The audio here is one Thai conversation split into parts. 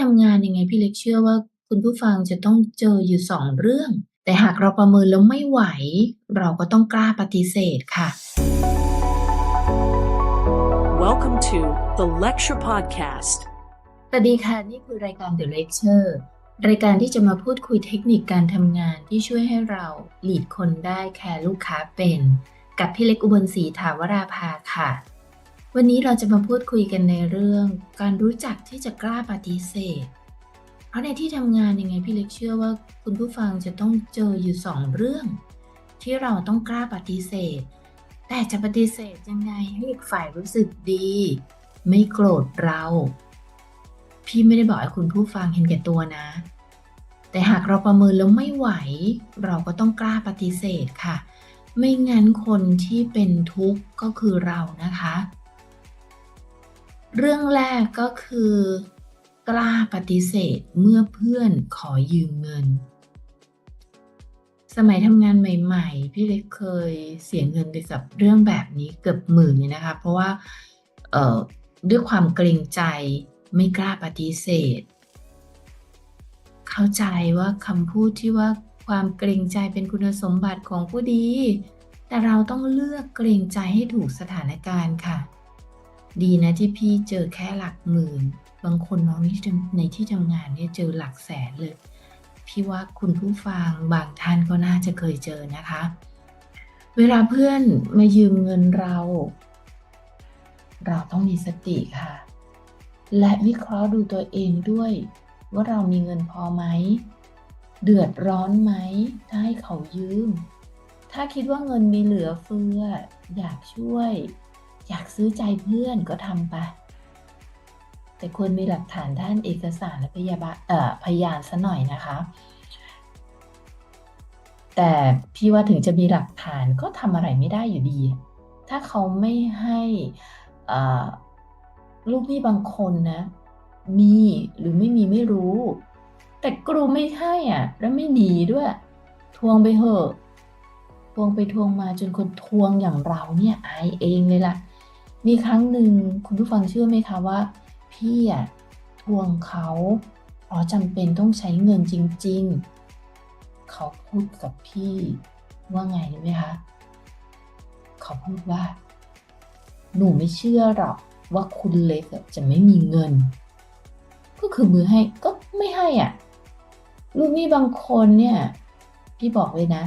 ทำงานยังไงพี่เล็กเชื่อว่าคุณผู้ฟังจะต้องเจออยู่สองเรื่อง แต่หากเราประเมินแล้วไม่ไหว เราก็ต้องกล้าปฏิเสธค่ะ Welcome to the Lecture Podcast. สวัสดีค่ะนี่คือรายการ The Lecture รายการที่จะมาพูดคุยเทคนิคการทำงานที่ช่วยให้เราหลีดคนได้แคร์ลูกค้าเป็น กับพี่เล็กอุบลศรีถาวราภาค่ะ วันนี้เราจะมาพูดคุยกันในเรื่องการรู้จักที่จะกล้าปฏิเสธ เพราะในที่ทำงานยังไงพี่เล็กเชื่อว่าคุณผู้ฟังจะต้องเจออยู่สองเรื่อง ที่เราต้องกล้าปฏิเสธ แต่จะปฏิเสธยังไงให้อีกฝ่ายรู้สึกดี ไม่โกรธเรา พี่ไม่ได้บอกให้คุณผู้ฟังเห็นแก่ตัวนะ แต่หากเราประเมินแล้วไม่ไหว เราก็ต้องกล้าปฏิเสธค่ะ ไม่งั้นคนที่เป็นทุกข์ก็คือเรานะคะ เรื่องแรกก็คือกล้าปฏิเสธเมื่อเพื่อนขอยืมเงิน สมัยทำงานใหม่ ๆ พี่เล็กเคยเสียเงินไปกับเรื่องแบบนี้เกือบหมื่นเลยนะคะ เพราะว่าเด้วยความเกรงใจไม่กล้าปฏิเสธ เข้าใจว่าคำพูดที่ว่าความเกรงใจเป็นคุณสมบัติของผู้ดี แต่เราต้องเลือกเกรงใจให้ถูกสถานการณ์ค่ะ ดีนะที่พี่เจอแค่หลักหมื่น บางคนน้องที่ในที่ทำงานเนี่ยเจอหลักแสนเลย พี่ว่าคุณผู้ฟังบางท่านก็น่าจะเคยเจอนะคะ เวลาเพื่อนมายืมเงินเรา เราต้องมีสติค่ะ และวิเคราะห์ดูตัวเองด้วย ว่าเรามีเงินพอไหม เดือดร้อนไหมถ้าให้เขายืม ถ้าคิดว่าเงินมีเหลือเฟือ อยากช่วย อยากซื้อใจเพื่อนก็ทำไป แต่ควรมีหลักฐานด้านเอกสารและพยาบาเอ่อพยานซะหน่อยนะคะ แต่พี่ว่าถึงจะมีหลักฐานก็ทำอะไรไม่ได้อยู่ดี ถ้าเขาไม่ให้ลูกหนี้บางคนนะ มีหรือไม่มีไม่รู้ แต่กรูไม่ให้อะ แล้วไม่หนีด้วย ทวงไปเหอะ ทวงไปทวงมาจนคนทวงอย่างเราเนี่ยอายเองเลยล่ะ มีครั้งหนึ่งคุณผู้ฟังเชื่อไหมคะว่า พี่อะทวงเขาเพราะจำเป็นต้องใช้เงินจริง ๆ เขาพูดกับพี่ว่าไงรู้ไหมคะเขาพูดว่า หนูไม่เชื่อหรอกว่าคุณเล็กอะจะไม่มีเงิน ก็คือมือให้ก็ไม่ให้อะลูกนี้บางคนเนี่ยพี่บอกเลยนะ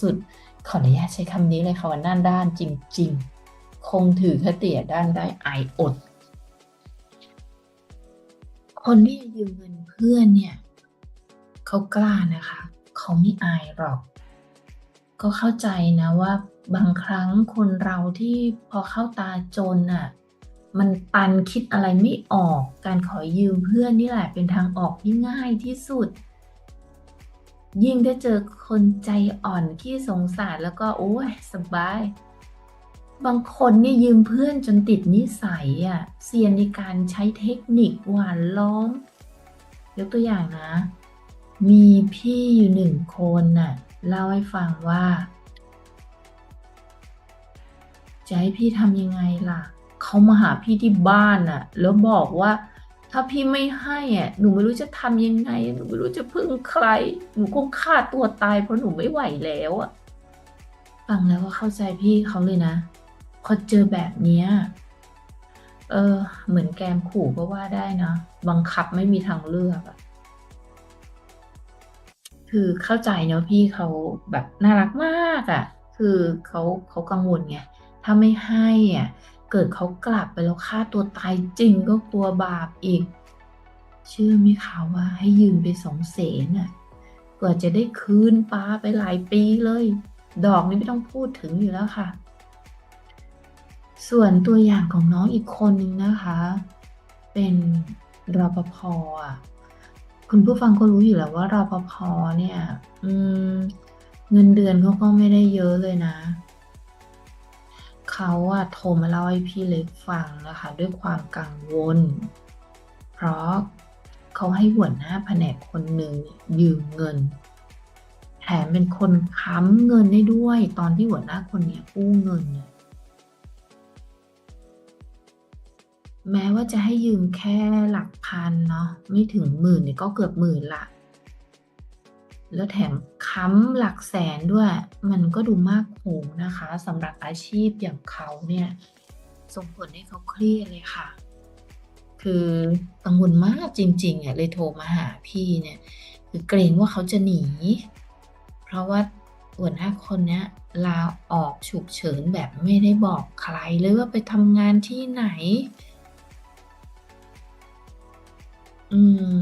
สุดๆ ขออนุญาตใช้คำนี้เลยค่ะว่าด้านด้านจริง ๆ คงถือคติด้านได้อายอด คนที่ยืมเงินเพื่อนเนี่ยเขากล้านะคะ เขาไม่อายหรอก ก็เข้าใจนะว่าบางครั้งคนเราที่พอเข้าตาจนน่ะมันปันคิดอะไรไม่ออกการขอยืมเพื่อนนี่แหละเป็นทางออกที่ง่ายที่สุด ยิ่งได้เจอคนใจอ่อนขี้สงสารแล้วก็โอ้ยสบาย บางคนเนี่ยยืมเพื่อนจนติดนิสัยอะเซียนในการใช้เทคนิคหวานล้อมยกตัวอย่างนะ มีพี่อยู่หนึ่งคนน่ะเล่าให้ฟังว่าจะให้พี่ทำยังไงล่ะ เขามาหาพี่ที่บ้านน่ะ แล้วบอกว่า ถ้าพี่ไม่ให้อะหนูไม่รู้จะทำยังไง หนูไม่รู้จะพึ่งใคร หนูคงฆ่าตัวตายเพราะหนูไม่ไหวแล้วอะ ฟังแล้วก็เข้าใจพี่เขาเลยนะ พอเจอแบบเนี้ยเออ เหมือนแกมขู่ก็ว่าได้นะบังคับไม่มีทางเลือกอะคือเข้าใจเนอะพี่เขาแบบน่ารักมากอะคือเขาเขากังวลไง ถ้าไม่ให้อะ เกิดเขากลับไปแล้วฆ่าตัวตายจริงก็กลัวบาปอีก เชื่อไหมคะว่าให้ยืมไปสองแสนอะกว่าจะได้คืนป้าไปหลายปีเลย ดอกนี้ไม่ต้องพูดถึงอยู่แล้วค่ะ ส่วนตัวอย่างของน้องอีกคนนึงนะคะ เป็นรปภคุณผู้ฟังก็รู้อยู่แล้วว่ารปภเนี่ยอืมเงินเดือนเขาก็ไม่ได้เยอะเลยนะ เขาอะโทรมาเล่าให้พี่เล็กฟังนะคะ ด้วยความกังวล เพราะเขาให้หัวหน้าแผนกคนหนึ่งยืมเงิน แถมเป็นคนค้ำเงินได้ด้วย ตอนที่หัวหน้าคนเนี้ยกู้เงินเนี่ย แม้ว่าจะให้ยืมแค่หลักพันเนาะไม่ถึงหมื่นเนี่ยก็เกือบหมื่นละ แล้วแถมค้ำหลักแสนด้วย มันก็ดูมากโหงนะคะสำหรับอาชีพอย่างเขาเนี่ย ส่งผลให้เขาเครียดเลยค่ะ คือกังวลมากจริงๆอะเลยโทรมาหาพี่เนี่ย คือเกรงว่าเขาจะหนี เพราะว่าหัวหน้าคนเนี้ยลาออกฉุกเฉินแบบไม่ได้บอกใครเลยว่าไปทำงานที่ไหน อืม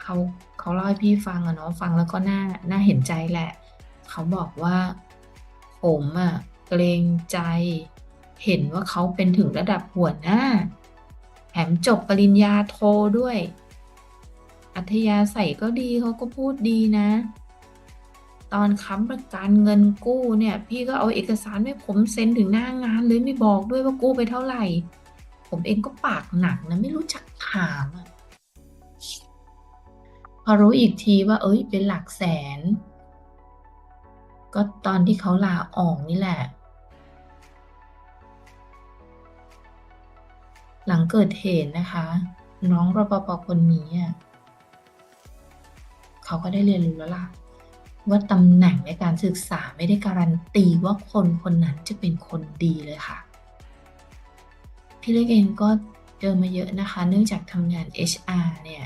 เขาเขาเล่าให้พี่ฟังอะเนาะฟังแล้วก็น่าน่าเห็นใจแหละ เขาบอกว่า ผมอะเกรงใจ เห็นว่าเขาเป็นถึงระดับหัวหน้าแถมจบปริญญาโทด้วย อัธยาศัยก็ดีเขาก็พูดดีนะ ตอนค้ำประกันเงินกู้เนี่ย พี่ก็เอาเอกสารให้ผมเซ็นถึงหน้างานเลยไม่บอกด้วยว่ากู้ไปเท่าไหร่ ผมเองก็ปากหนักนะ ไม่รู้จักถามอะ พอรู้อีกทีว่า เอ้ย เป็นหลักแสน ก็ตอนที่เขาลาออกนี่แหละ หลังเกิดเหตุนะคะ น้องรปภคนนี้เขาก็ได้เรียนรู้แล้วล่ะ ว่าตำแหน่งในการศึกษาไม่ได้การันตีว่าคนคนนั้นจะเป็นคนดีเลยค่ะ พี่เล็กเองก็ เจอมาเยอะนะคะ เนื่องจากทำงาน HR เนี่ย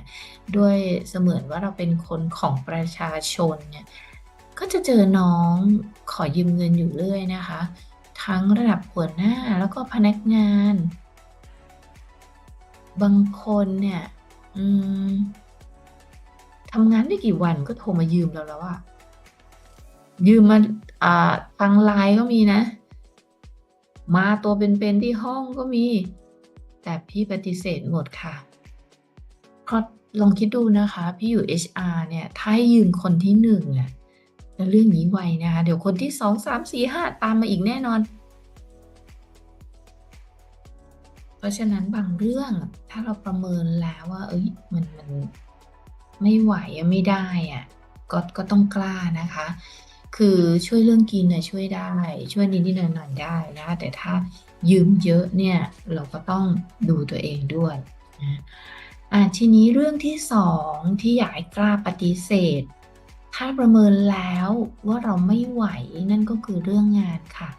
ด้วยเสมือนว่าเราเป็นคนของประชาชนเนี่ยก็จะเจอน้องขอยืมเงินอยู่เรื่อยนะคะ ทั้งระดับหัวหน้าแล้วก็พนักงาน บางคนเนี่ยทำงานได้กี่วันก็โทรมายืมเราแล้วอะยืมมาอ่าทางไลน์ก็มีนะ มาตัวเป็นๆที่ห้องก็มี แต่พี่ปฏิเสธหมดค่ะเพราะลองคิดดูนะคะ พี่อยู่ HR เนี่ย ถ้าให้ยืมคนที่หนึ่งอะแล้วเรื่องนี้ไวนะคะ เดี๋ยวคนที่สองสามสี่ห้าตามมาอีกแน่นอน เพราะฉะนั้นบางเรื่องถ้าเราประเมินแล้วว่า เอ้ยมันมันไม่ไหวไม่ได้อะก็ก็ต้องกล้านะคะ คือช่วยเรื่องกินเนี่ยช่วยได้ ช่วยนิดๆหน่อยๆได้นะ แต่ถ้า ยืมเยอะเนี่ยเราก็ต้องดูตัวเองด้วยนะอะทีนี้เรื่องที่สองที่อยากกล้าปฏิเสธ ถ้าประเมินแล้วว่าเราไม่ไหวนั่นก็คือเรื่องงานค่ะ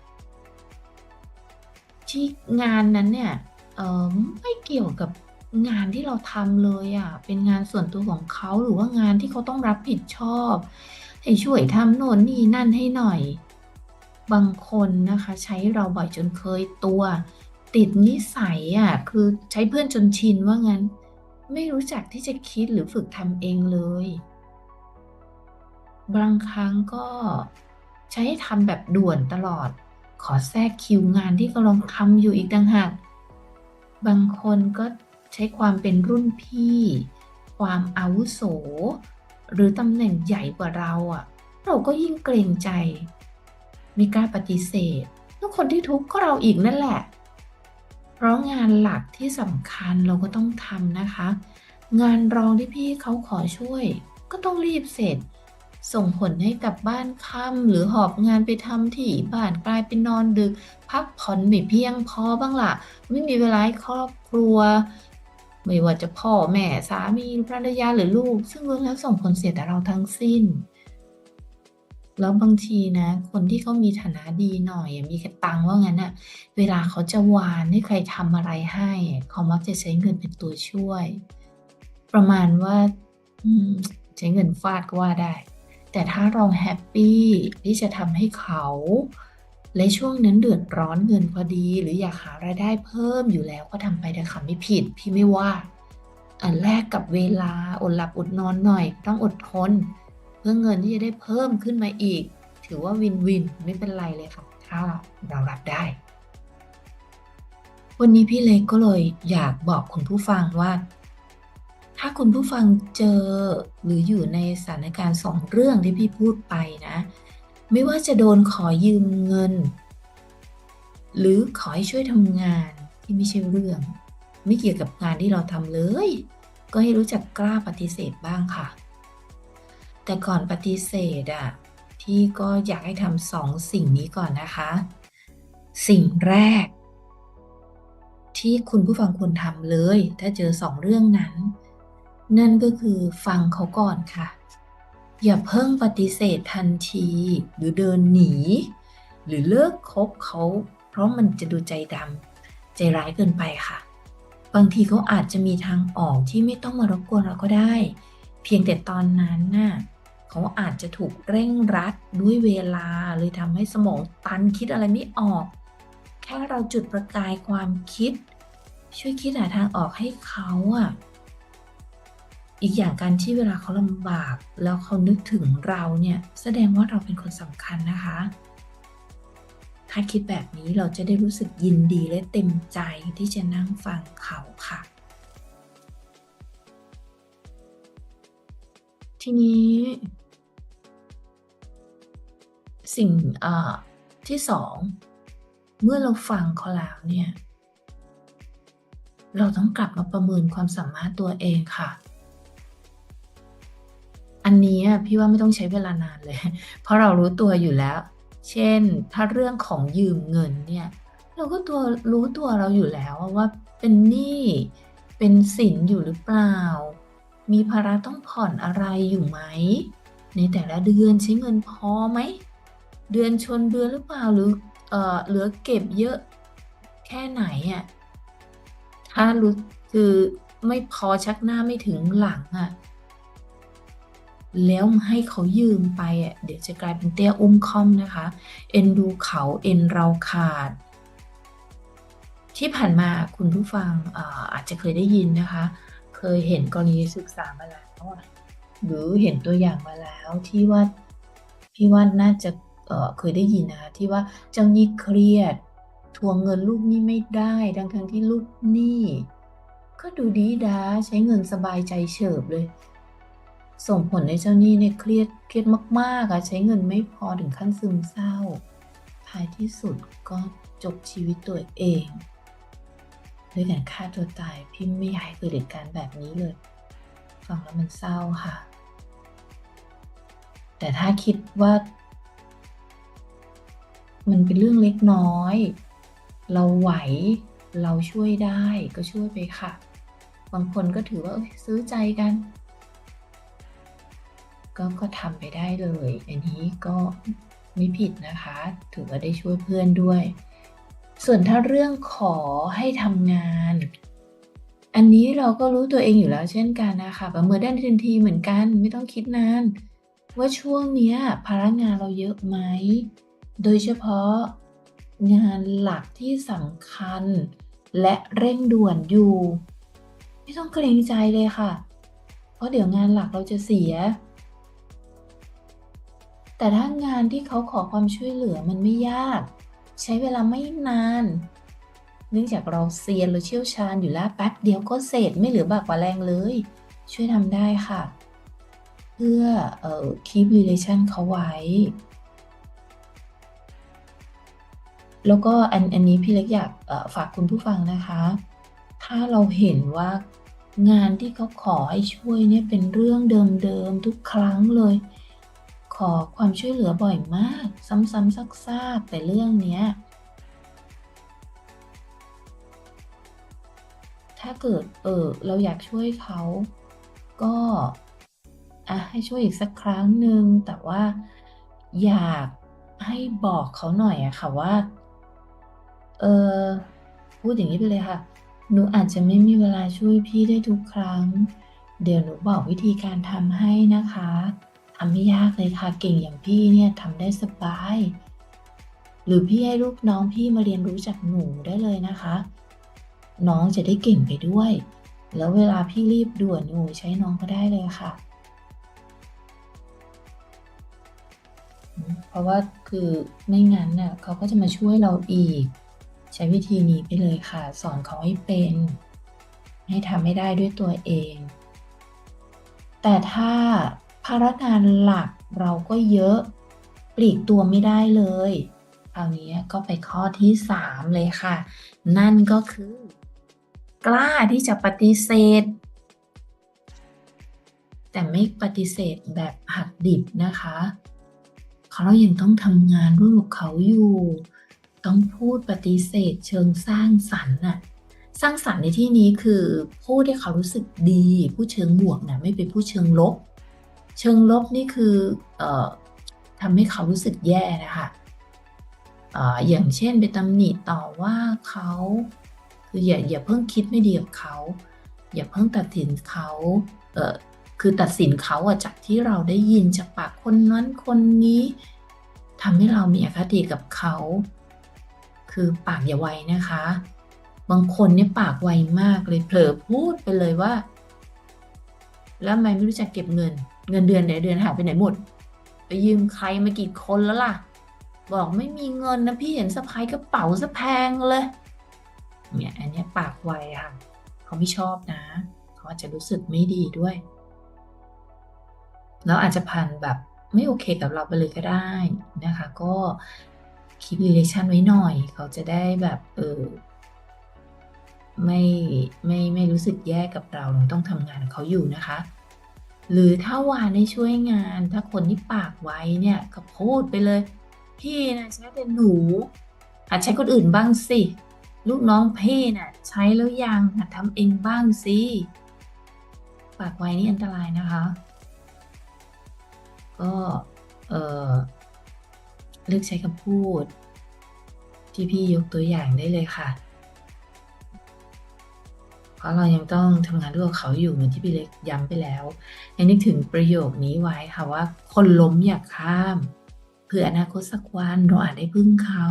ที่งานนั้นเนี่ยไม่เกี่ยวกับงานที่เราทำเลยอะเป็นงานส่วนตัวของเขาหรือว่างานที่เขาต้องรับผิดชอบ ให้ช่วยทำโน่นนี่นั่นให้หน่อย บางคนนะคะใช้เราบ่อยจนเคยตัว ติดนิสัยอะคือใช้เพื่อนจนชินว่างั้น ไม่รู้จักที่จะคิดหรือฝึกทำเองเลย บางครั้งก็ใช้ให้ทำแบบด่วนตลอด ขอแทรกคิวงานที่กำลังทำอยู่อีกต่างหากบางคนก็ใช้ความเป็นรุ่นพี่ ความอาวุโส หรือตำแหน่งใหญ่กว่าเราอะ่ะ เราก็ยิ่งเกรงใจ ไม่กล้าปฏิเสธแล้วคนที่ทุกข์ก็เราอีกนั่นแหละ เพราะงานหลักที่สำคัญเราก็ต้องทำนะคะ งานรองที่พี่เขาขอช่วย ก็ต้องรีบเสร็จ ส่งผลให้กลับบ้านค่ำหรือหอบงานไปทำที่บ้านกลายเป็นนอนดึก พักผ่อนไม่เพียงพอบ้างละ่ะ ไม่มีเวลาให้ครอบครัว ไม่ว่าจะพ่อแม่สามีภรรยาหรือลูก ซึ่งล้วนแล้วส่งผลเสียแต่เราทั้งสิ้น แล้วบางทีนะ คนที่เขามีฐานะดีหน่อย มีกระตังว่างั้นอะเวลาเขาจะวานให้ใครทำอะไรให้ เขามักจะใช้เงินเป็นตัวช่วย ประมาณว่าใช้เงินฟาดก็ว่าได้ แต่ถ้าเราแฮปปี้ที่จะทำให้เขาและช่วงนั้นเดือดร้อนเงินพอดี หรืออยากหารายได้เพิ่มอยู่แล้วก็ทำไปแต่ค่ะไม่ผิด พี่ไม่ว่า อันแรกกับเวลาอดหลับอดนอนหน่อย ต้องอดทน เพื่อเงินที่จะได้เพิ่มขึ้นมาอีก ถือว่าวินวินไม่เป็นไรเลยค่ะ ถ้าเรารับได้ วันนี้พี่เล็กก็เลยอยากบอกคุณผู้ฟังว่า ถ้าคุณผู้ฟังเจอหรืออยู่ในสถานการณ์สองเรื่องที่พี่พูดไปนะ ไม่ว่าจะโดนขอยืมเงิน หรือขอให้ช่วยทำงานที่ไม่ใช่เรื่อง ไม่เกี่ยวกับงานที่เราทำเลย ก็ให้รู้จักกล้าปฏิเสธบ้างค่ะ แต่ก่อนปฏิเสธอะพี่ก็อยากให้ทำสองสิ่งนี้ก่อนนะคะ สิ่งแรกทที่คุณผู้ฟังควรทำเลย ถ้าเจอสองเรื่องนั้น นั่นก็คือฟังเขาก่อนค่ะ อย่าเพิ่งปฏิเสธทันที หรือเดินหนี หรือเลิกคบเขา เพราะมันจะดูใจดำใจร้ายเกินไปค่ะ บางทีเขาอาจจะมีทางออกที่ไม่ต้องมารบกวนเราก็ได้ เพียงแต่ตอนนั้นน่ะ เขาอาจจะถูกเร่งรัดด้วยเวลาเลยทำให้สมองตันคิดอะไรไม่ออก แค่เราจุดประกายความคิด ช่วยคิดหาทางออกให้เขาอะอีกอย่างการที่เวลาเขาลำบาก แล้วเขานึกถึงเราเนี่ย แสดงว่าเราเป็นคนสำคัญนะคะ ถ้าคิดแบบนี้เราจะได้รู้สึกยินดีและเต็มใจที่จะนั่งฟังเขาค่ะ ทีนี้ สิ่งที่สอง เมื่อเราฟังเขาแล้วเนี่ย เราต้องกลับมาประเมินความสามารถตัวเองค่ะ อันนี้พี่ว่าไม่ต้องใช้เวลานานเลย เพราะเรารู้ตัวอยู่แล้ว เช่น ถ้าเรื่องของยืมเงินเนี่ย เราก็ตัวรู้ตัวเราอยู่แล้วว่าเป็นหนี้เป็นสินอยู่หรือเปล่า มีภาระต้องผ่อนอะไรอยู่ไหม ในแต่ละเดือนใช้เงินพอไหม เดือนชนเดือนหรือเปล่าหรือเออเหลือเก็บเยอะแค่ไหนอะ่ะถ้ารู้คือไม่พอชักหน้าไม่ถึงหลังอะ่ะแล้วให้เขายืมไปอะเดี๋ยวจะกลายเป็นเตี้ยอุ้มค่อมนะคะ เอ็นดูเขาเอ็นเราขาด ที่ผ่านมาคุณผู้ฟังอาอาจจะเคยได้ยินนะคะ เคยเห็นกรณีศึกษามาแล้วหรือเห็นตัวอย่างมาแล้วที่ว่าพี่ว่าน่าจะ เคยได้ยินนะคะที่ว่าเจ้าหนี้เครียด ทวงเงินลูกหนี้ไม่ได้ดังทั้งที่ลูกหนี้ก็ดูดีดาใช้เงินสบายใจเฉิบเลย ส่งผลในเจ้าหนี้เนี่ยเครียดเครียดมากๆอะใช้เงินไม่พอถึงขั้นซึมเศร้า ท้ายที่สุดก็จบชีวิตตัวเองด้วยการฆ่าตัวตายพี่ไม่อยากให้เกิดเหตุการณ์แบบนี้เลย ฟังแล้วมันเศร้าค่ะ แต่ถ้าคิดว่า มันเป็นเรื่องเล็กน้อย เราไหวเราช่วยได้ก็ช่วยไปค่ะ บางคนก็ถือว่าซื้อใจกัน ก็ก็ทำไปได้เลย อันนี้ก็ไม่ผิดนะคะ ถือว่าได้ช่วยเพื่อนด้วย ส่วนถ้าเรื่องขอให้ทำงาน อันนี้เราก็รู้ตัวเองอยู่แล้วเช่นกันนะคะประเมินได้ทันทีเหมือนกัน ไม่ต้องคิดนาน ว่าช่วงนี้ภาระงานเราเยอะไหม โดยเฉพาะงานหลักที่สำคัญ และเร่งด่วนอยู่ ไม่ต้องเกรงใจเลยค่ะ เพราะเดี๋ยวงานหลักเราจะเสีย แต่ถ้างานที่เขาขอความช่วยเหลือมันไม่ยาก ใช้เวลาไม่นาน เนื่องจากเราเซียนหรือเชี่ยวชาญอยู่แล้วแป๊บเดียวก็เสร็จไม่เหลือบากกว่าแรงเลย ช่วยทำได้ค่ะ เพื่อเอ่อ keep relation เขาไว้ แล้วก็อันอันนี้พี่เล็กอยากฝากคุณผู้ฟังนะคะ ถ้าเราเห็นว่างานที่เขาขอให้ช่วยเนี่ยเป็นเรื่องเดิมๆทุกครั้งเลย ขอความช่วยเหลือบ่อยมาก ซ้ำๆซากๆแต่เรื่องเนี้ยถ้าเกิดเออเราอยากช่วยเขาก็อะให้ช่วยอีกสักครั้งหนึ่งแต่ว่าอยากให้บอกเขาหน่อยอะค่ะว่า เออพูดอย่างนี้ไปเลยค่ะ หนูอาจจะไม่มีเวลาช่วยพี่ได้ทุกครั้ง เดี๋ยวหนูบอกวิธีการทำให้นะคะทำไม่ยากเลยค่ะ เก่งอย่างพี่เนี่ยทำได้สบาย หรือพี่ให้ลูกน้องพี่มาเรียนรู้จากหนูได้เลยนะคะ น้องจะได้เก่งไปด้วย แล้วเวลาพี่รีบด่วนหนูใช้น้องก็ได้เลยค่ะ เพราะว่าคือไม่งั้นน่ะเขาก็จะมาช่วยเราอีก ใช้วิธีนี้ไปเลยค่ะ สอนเขาให้เป็น ให้ทำไม่ได้ด้วยตัวเอง แต่ถ้าภาระงานหลักเราก็เยอะ ปลีกตัวไม่ได้เลยคราวนี้ก็ไปข้อที่ 3 เลยค่ะ นั่นก็คือ กล้าที่จะปฏิเสธ แต่ไม่ปฏิเสธแบบหักดิบนะคะ เขายังต้องทำงานร่วมกับเขาอยู่ ต้องพูดปฏิเสธ เชิงสร้างสรรค์น่ะสร้างสรรค์ในที่นี้คือพูดให้เขารู้สึกดีพูดเชิงบวกนะไม่เป็นพูดเชิงลบ เชิงลบนี่คือเออทำให้เขารู้สึกแย่นะคะเอออย่างเช่นไปตำหนิต่อว่าเขาคืออย่าอย่าเพิ่งคิดไม่ดีกับเขา อย่าเพิ่งตัดสินเขาเออคือตัดสินเขาอะจากที่เราได้ยินจากปากคนนั้นคนนี้ทำให้เรามีอคติกับเขา คือปากอย่าไวนะคะ บางคนเนี่ยปากไวมากเลยเผลอพูดไปเลยว่า แล้วทำไมไม่รู้จักเก็บเงิน เงินเดือนเดี๋ยวเดือนหายไปไหนหมด ไปยืมใครมากี่คนแล้วล่ะ บอกไม่มีเงินนะพี่เห็นสะพายกระเป๋าสะแพงเลย เนี่ยอันนี้ปากไวค่ะเขาไม่ชอบนะเขาอาจจะรู้สึกไม่ดีด้วยแล้วอาจจะพันแบบไม่โอเคกับเราไปเลยก็ได้นะคะ ก็ คีบ relation ไว้หน่อย เขาจะได้แบบเออไม่ไม่ไม่รู้สึกแย่กับเราเราต้องทำงานเขาอยู่นะคะ หรือถ้าวานให้ช่วยงาน ถ้าคนที่ปากไว้เนี่ยก็พูดไปเลย พี่นะใช้แต่หนูหัดใช้คนอื่นบ้างสิ ลูกน้องพี่น่ะใช้แล้วยังหัดทำเองบ้างสิ ปากไว้นี่อันตรายนะคะ ก็เออ เลือกใช้คำพูด ที่พี่ยกตัวอย่างได้เลยค่ะ เพราะเรายังต้องทำงานร่วมเขาอยู่เหมือนที่พี่เล็กย้ำไปแล้วให้นึกถึงประโยคนี้ไว้ค่ะว่า คนล้มอย่าข้ามเผื่ออนาคตสักวันเราอาจได้พึ่งเขา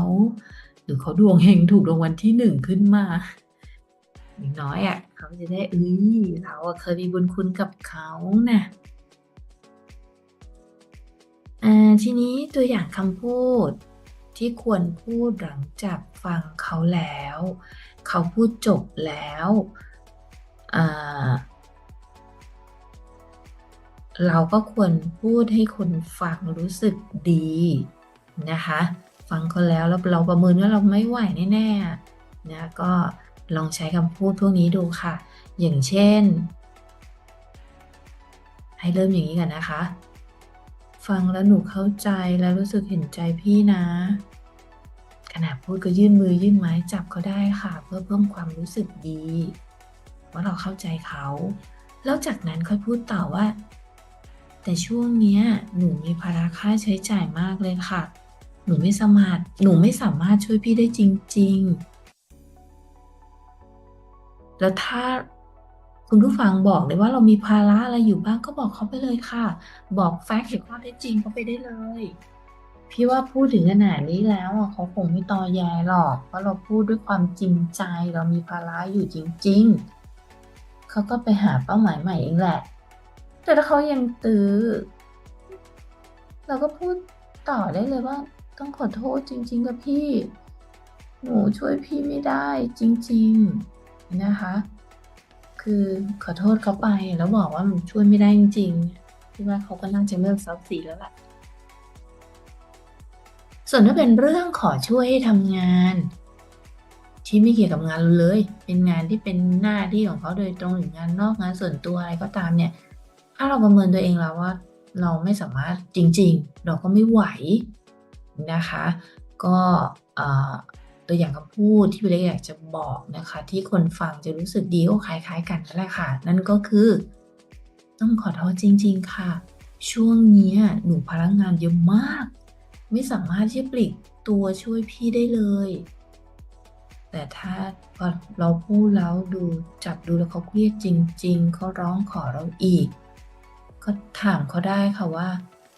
หรือเขาดวงเฮงถูกรางวัลที่หนึ่งขึ้นมาอย่างน้อยอะ เขาจะได้เอ้ยเราเคยมีบุญคุณกับเขานะ่ะ อ่าทีนี้ตัวอย่างคำพูดที่ควรพูดหลังจากฟังเขาแล้ว เขาพูดจบแล้วอ่าเราก็ควรพูดให้คนฟังรู้สึกดีนะคะ ฟังเขาแล้วแล้วเราประเมินว่าเราไม่ไหวแน่ๆนะก็ลองใช้คำพูดพวกนี้ดูค่ะ อย่างเช่น ให้เริ่มอย่างนี้กันนะคะ ฟังแล้วหนูเข้าใจแล้วรู้สึกเห็นใจพี่นะ ขณะพูดก็ยื่นมือยื่นไม้จับเขาได้ค่ะ เพื่อเพิ่มความรู้สึกดี ว่าเราเข้าใจเขา แล้วจากนั้นค่อยพูดต่อว่า แต่ช่วงเนี้ยหนูมีภาระค่าใช้จ่ายมากเลยค่ะ หนูไม่สามารถหนูไม่สามารถช่วยพี่ได้จริง ๆ แล้วถ้า คุณผู้ฟังบอกเลยว่าเรามีภาระอะไรอยู่บ้างก็บอกเขาไปเลยค่ะ บอกแฟกต์หรือข้อเท็จจริงเขาไปได้เลย พี่ว่าพูดถึงขนาดนี้แล้วเขาคงไม่ตอแยหรอก เพราะเราพูดด้วยความจริงใจเรามีภาระอยู่จริง ๆ เขาก็ไปหาเป้าหมายใหม่เองแหละ แต่ถ้าเขายังตื้อ เราก็พูดต่อได้เลยว่า ต้องขอโทษจริง ๆ กับพี่ หนูช่วยพี่ไม่ได้จริง ๆ นะคะ คือขอโทษเขาไปแล้วบอกว่าหนูช่วยไม่ได้จริงๆพี่ว่าเขาก็น่าจะเลิกซับซีแล้วแหละส่วนถ้าเป็นเรื่องขอช่วยให้ทำงาน ที่ไม่เกี่ยวกับงานเลย เป็นงานที่เป็นหน้าที่ของเขาโดยตรงหรืองานนอกงานส่วนตัวอะไรก็ตามเนี่ย ถ้าเราประเมินตัวเองแล้วว่า เราไม่สามารถจริง ๆ เราก็ไม่ไหวนะคะ ก็ ตัวอย่างคำพูดที่พี่เล็กอยากจะบอกนะคะ ที่คนฟังจะรู้สึกดีก็คล้ายๆ กันนั่นแหละค่ะ นั่นก็คือ ต้องขอโทษจริง ๆ ค่ะ ช่วงนี้หนูพลังงานเยอะมาก ไม่สามารถที่จะปลีกตัวช่วยพี่ได้เลย แต่ถ้าพอเราพูดแล้วดูจับดูแล้วเขาเครียดจริง ๆเขาร้องขอเราอีก ก็ถามเขาได้ค่ะว่า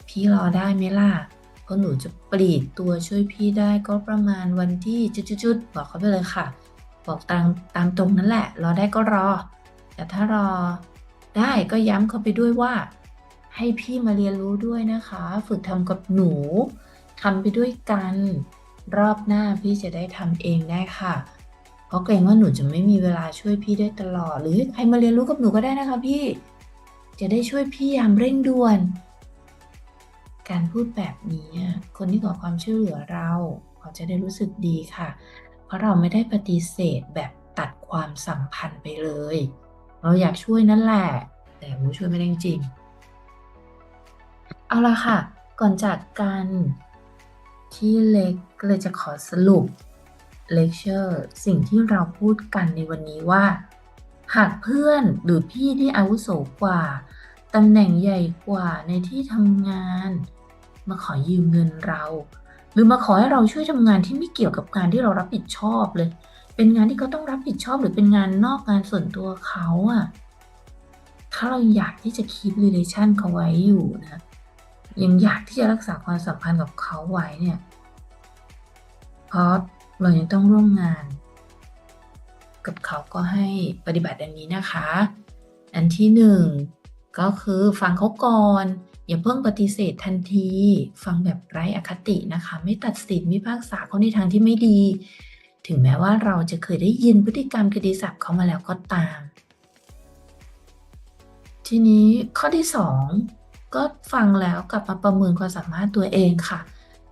พี่รอได้ไหมล่ะเราะหนูจะปลีกตัวช่วยพี่ได้ก็ประมาณวันที่จุดๆบอกเขาไปเลยค่ะ บอกตามตามตรงนั้นแหละ รอได้ก็รอ แต่ถ้ารอได้ก็ย้ำเขาไปด้วยว่า ให้พี่มาเรียนรู้ด้วยนะคะ ฝึกทำกับหนูทำไปด้วยกัน รอบหน้าพี่จะได้ทำเองได้ค่ะเพราะเกรงว่าหนูจะไม่มีเวลาช่วยพี่ได้ตลอด หรือใครมาเรียนรู้กับหนูก็ได้นะคะพี่ จะได้ช่วยพี่ยามเร่งด่วน การพูดแบบนี้คนที่ขอความช่วยเหลือเราเขาจะได้รู้สึกดีค่ะ เพราะเราไม่ได้ปฏิเสธแบบตัดความสัมพันธ์ไปเลย เราอยากช่วยนั่นแหละ แต่หนูช่วยไม่ได้จริง เอาละค่ะ ก่อนจากกันที่เล็กก็เลยจะขอสรุป Lecture สิ่งที่เราพูดกันในวันนี้ว่า หากเพื่อนหรือพี่ที่อาวุโสกว่าตำแหน่งใหญ่กว่าในที่ทำงาน มาขอยืมเงินเรา หรือมาขอให้เราช่วยทำงานที่ไม่เกี่ยวกับงานที่เรารับผิดชอบเลย เป็นงานที่เขาต้องรับผิดชอบหรือเป็นงานนอกงานส่วนตัวเขาอะถ้าเราอยากที่จะคีป relation เขาไว้อยู่นะยังอยากที่จะรักษาความสัมพันธ์กับเขาไว้เนี่ย เพราะเรายังต้องร่วมงาน กับเขาก็ให้ปฏิบัติดังนี้นะคะ อันที่หนึ่งก็คือฟังเขาก่อน อย่าเพิ่งปฏิเสธทันที ฟังแบบไร้อคตินะคะ ไม่ตัดสินไม่พากษาเขาในทางที่ไม่ดี ถึงแม้ว่าเราจะเคยได้ยินพฤติกรรมกติศัพท์เขามาแล้วก็ตาม ทีนี้ข้อที่สองก็ฟังแล้วกลับมาประเมินความสามารถตัวเองค่ะ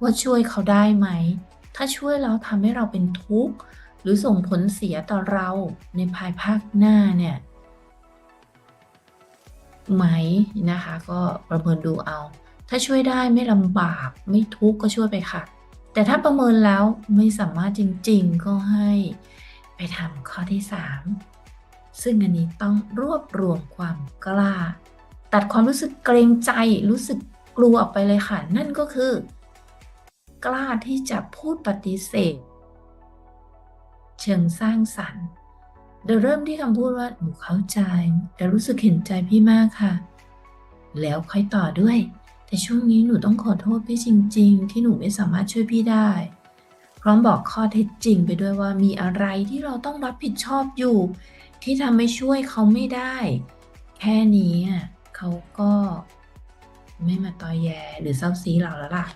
ว่าช่วยเขาได้ไหม ถ้าช่วยแล้วทำให้เราเป็นทุกข์หรือส่งผลเสียต่อเราในภายภาคหน้าเนี่ย ไหมนะคะ ก็ประเมินดูเอา ถ้าช่วยได้ไม่ลำบากไม่ทุกข์ก็ช่วยไปค่ะ แต่ถ้าประเมินแล้วไม่สามารถจริง ๆ ก็ให้ไปทำข้อที่ 3 ซึ่งอันนี้ต้องรวบรวมความกล้า ตัดความรู้สึกเกรงใจรู้สึกกลัวออกไปเลยค่ะ นั่นก็คือ กล้าที่จะพูดปฏิเสธ เชิงสร้างสรรค์ โดยเริ่มที่คำพูดว่าหนูเข้าใจ แต่รู้สึกเห็นใจพี่มากค่ะ แล้วค่อยต่อด้วย แต่ช่วงนี้หนูต้องขอโทษพี่จริง ๆ ที่หนูไม่สามารถช่วยพี่ได้ พร้อมบอกข้อเท็จจริงไปด้วยว่ามีอะไรที่เราต้องรับผิดชอบอยู่ ที่ทำให้ช่วยเขาไม่ได้ แค่นี้เขาก็ ไม่มาตอแยหรือเศร้าซีเราแล้วล่ะ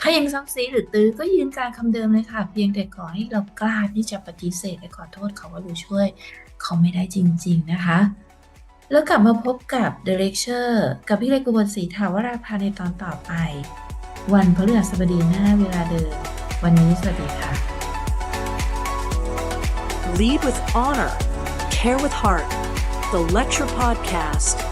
ถ้ายังเศร้าซีหรือตื้อก็ยืนการคำเดิมเลยค่ะ เพียงแต่ขอให้เรากล้าที่จะปฏิเสธและขอโทษเขาว่าเราช่วย เขาไม่ได้จริง ๆ นะคะ แล้วกลับมาพบกับ The Lecture กับพี่เล็กกุบลศรีถาวราภาในตอนต่อไป วันพฤหัสบดีหน้าเวลาเดิม วันนี้สวัสดีค่ะ Lead with honor, care with heart. The Lecture Podcast.